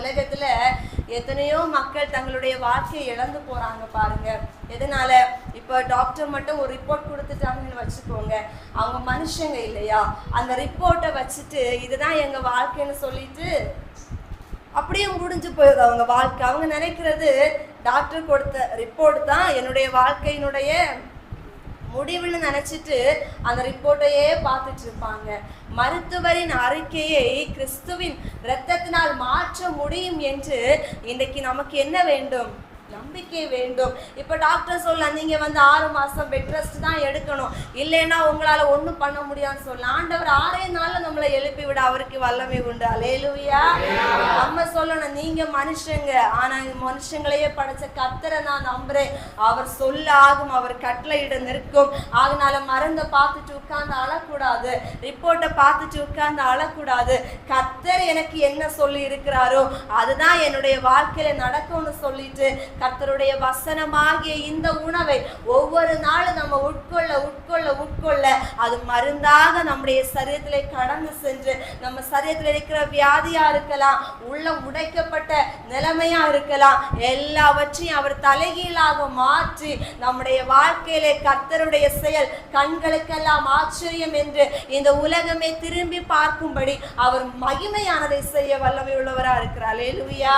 உலகத்துல எத்தனையோ மக்கள் தங்களுடைய வாழ்க்கையை இழந்து போறாங்க பாருங்க. எதனால? இப்ப டாக்டர் மட்டும் ஒரு ரிப்போர்ட் கொடுத்துட்டாங்கன்னு வச்சுக்கோங்க. அவங்க மனுஷங்க இல்லையா? அந்த ரிப்போர்ட்டை வச்சுட்டு இதுதான் எங்க வாழ்க்கைன்னு சொல்லிட்டு அப்படியே முடிஞ்சு போயிடுது அவங்க வாழ்க்கை. அவங்க நினைக்கிறது டாக்டர் கொடுத்த ரிப்போர்ட் தான் என்னுடைய வாழ்க்கையினுடைய முடிவுன்னு நினைச்சிட்டு அந்த ரிப்போர்ட்டையே பார்த்துட்டு இருப்பாங்க மருத்துவரின் அறிக்கையை கிறிஸ்துவின் இரத்தத்தினால் மாற்ற முடியும் என்று இன்றைக்கு நமக்கு என்ன வேண்டும்? நம்பிக்கை வேண்டும். இப்போ டாக்டர் சொல்லலாம் நீங்க வந்து ஆறு மாசம் பெட் ரெஸ்ட் தான் எடுக்கணும். இல்லைன்னா உங்களால ஒண்ணும் பண்ண முடியாதுன்னு சொல்லலாம் ஆண்டவர் ஆறே நாளில் நம்மளை எழுப்பி விட அவருக்கு வல்லமை உண்டு. அலேலுயா நம்ம சொல்லணும் நீங்க மனுஷங்க. ஆனா மனுஷங்களையே படைச்ச கத்தரை நான் நம்புறேன். அவர் சொல்ல ஆகும் அவர் கட்டளையிட நிற்கும். அதனால மருந்தை பார்த்துட்டு உட்கார்ந்து அழக்கூடாது. ரிப்போர்ட்டை பார்த்துட்டு உட்கார்ந்து அழக்கூடாது. கர்த்தர் எனக்கு என்ன சொல்லி இருக்கிறாரோ அதுதான் என்னுடைய வாழ்க்கையில நடக்கும்னு சொல்லிட்டு கர்த்தருடைய வசனமாகிய இந்த உணவை ஒவ்வொரு நாளும் நம்ம உட்கொள்ள உட்கொள்ள உட்கொள்ள அது மருந்தாக நம்முடைய சரீரத்திலே கடந்து சென்று நம்ம சரீரத்தில் இருக்கிற வியாதியா இருக்கலாம் உள்ள உடைக்கப்பட்ட நிலைமையா இருக்கலாம் எல்லாவற்றையும் அவர் தலைகீழாக மாற்றி நம்முடைய வாழ்க்கையிலே கத்தருடைய செயல் கண்களுக்கெல்லாம் ஆச்சரியம் என்று இந்த உலகமே திரும்பி பார்க்கும்படி அவர் மகிமையானதை செய்ய வல்லமை உள்ளவரா இருக்கிறார். லேலுயா